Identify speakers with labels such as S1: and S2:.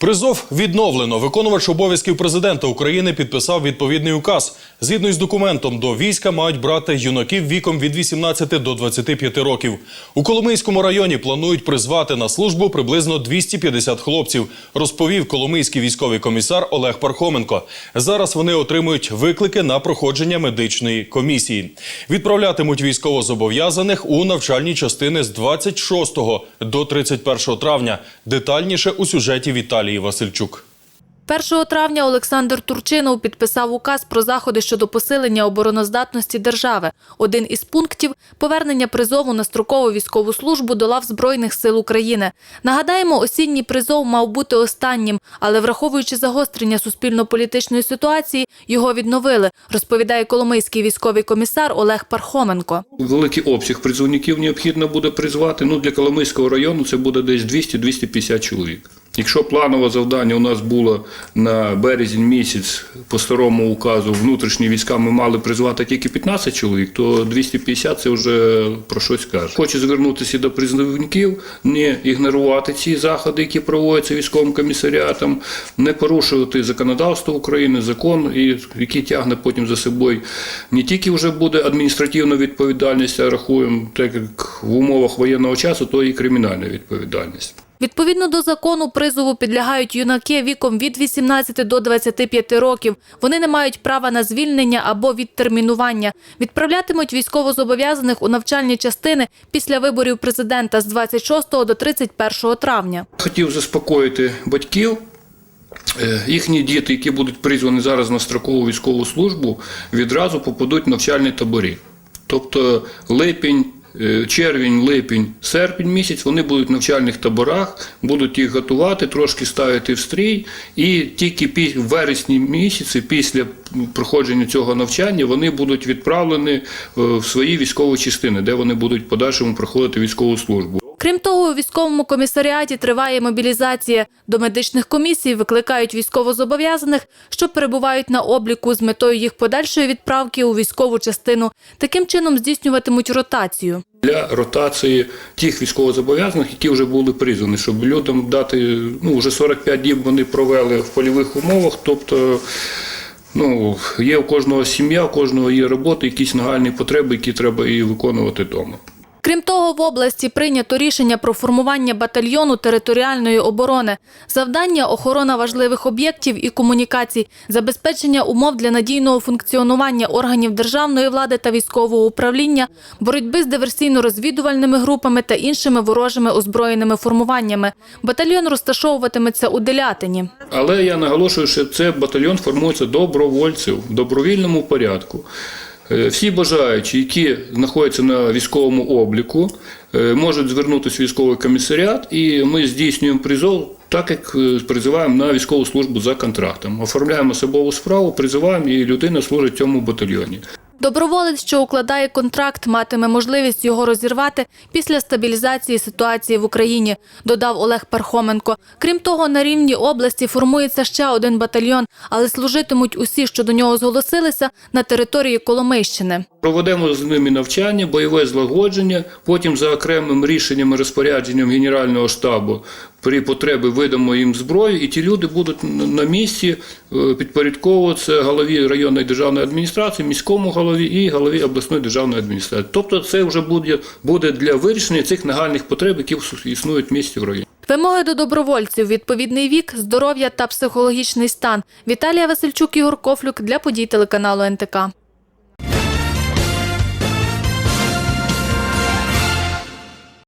S1: Призов відновлено. Виконувач обов'язків президента України підписав відповідний указ. Згідно із документом, до війська мають брати юнаків віком від 18 до 25 років. У Коломийському районі планують призвати на службу приблизно 250 хлопців, розповів Коломийський військовий комісар Олег Пархоменко. Зараз вони отримують виклики на проходження медичної комісії. Відправлятимуть військовозобов'язаних у навчальні частини з 26 до 31 травня. Детальніше у сюжеті Віталії Васильчук.
S2: 1 травня Олександр Турчинов підписав указ про заходи щодо посилення обороноздатності держави. Один із пунктів повернення призову на строкову військову службу до лав Збройних сил України. Нагадаємо, осінній призов мав бути останнім, але враховуючи загострення суспільно-політичної ситуації, його відновили, розповідає Коломийський військовий комісар Олег Пархоменко.
S3: Великий обсяг призовників необхідно буде призвати. Ну, для Коломийського району це буде десь 200-250 чоловік. Якщо планове завдання у нас було на березень місяць по старому указу внутрішні війська ми мали призвати тільки 15 чоловік, то 250 це вже про щось каже. Хочу звернутися до призовників, не ігнорувати ці заходи, які проводяться військовим комісаріатом, не порушувати законодавство України, закон, який тягне потім за собою не тільки вже буде адміністративна відповідальність, а рахуємо, так як в умовах воєнного часу, то і кримінальна відповідальність.
S2: Відповідно до закону, призову підлягають юнаки віком від 18 до 25 років. Вони не мають права на звільнення або відтермінування. Відправлятимуть військовозобов'язаних у навчальні частини після виборів президента з 26 до 31 травня.
S3: Хотів заспокоїти батьків. Е, Їхні діти, які будуть призвані зараз на строкову військову службу, відразу попадуть в навчальні табори. Тобто липень, червень, липень, серпень місяць вони будуть в навчальних таборах, будуть їх готувати, трошки ставити в стрій, і тільки в вересні місяці, після проходження цього навчання, вони будуть відправлені е, в свої військові частини, де вони будуть в подальшому проходити військову службу.
S2: Крім того, у військовому комісаріаті триває мобілізація. До медичних комісій викликають військовозобов'язаних, що перебувають на обліку з метою їх подальшої відправки у військову частину. Таким чином здійснюватимуть ротацію.
S3: для ротації тих військовозобов'язаних, які вже були призвані, щоб людям дати ну вже 45 діб вони провели в польових умовах. Тобто, ну є у кожного сім'я, у кожного є робота, якісь нагальні потреби, які треба і виконувати вдома.
S2: Крім того, в області прийнято рішення про формування батальйону територіальної оборони. Завдання охорона важливих об'єктів і комунікацій, забезпечення умов для надійного функціонування органів державної влади та військового управління, боротьби з диверсійно-розвідувальними групами та іншими ворожими озброєними формуваннями. Батальйон розташовуватиметься у Делятині.
S3: Але я наголошую, що це батальйон формується добровольців в добровільному порядку. Е, Всі бажаючі, які знаходяться на військовому обліку, е, можуть звернутися в військовий комісаріат, і ми здійснюємо призов так, як е, призиваємо на військову службу за контрактом. Оформляємо особову справу, призиваємо, і людина служить в цьому батальйоні.
S2: Доброволець, що укладає контракт, матиме можливість його розірвати після стабілізації ситуації в Україні, додав Олег Пархоменко. Крім того, на рівні області формується ще один батальйон, але служитимуть усі, що до нього зголосилися, на території Коломийщини.
S3: Проведемо з ними навчання, бойове злагодження. Потім за окремим рішенням і розпорядженням Генерального штабу при потребі видамо їм зброю, і ті люди будуть на- місці е, підпорядковуватися голові районної державної адміністрації, міському голові і голові обласної державної адміністрації. Тобто, це вже буде, буде для вирішення цих нагальних потреб, які існують в місті в районі.
S2: Вимоги до добровольців, відповідний вік, здоров'я та психологічний стан. Віталія Васильчук, Ігор Кофлюк для подій телеканалу НТК.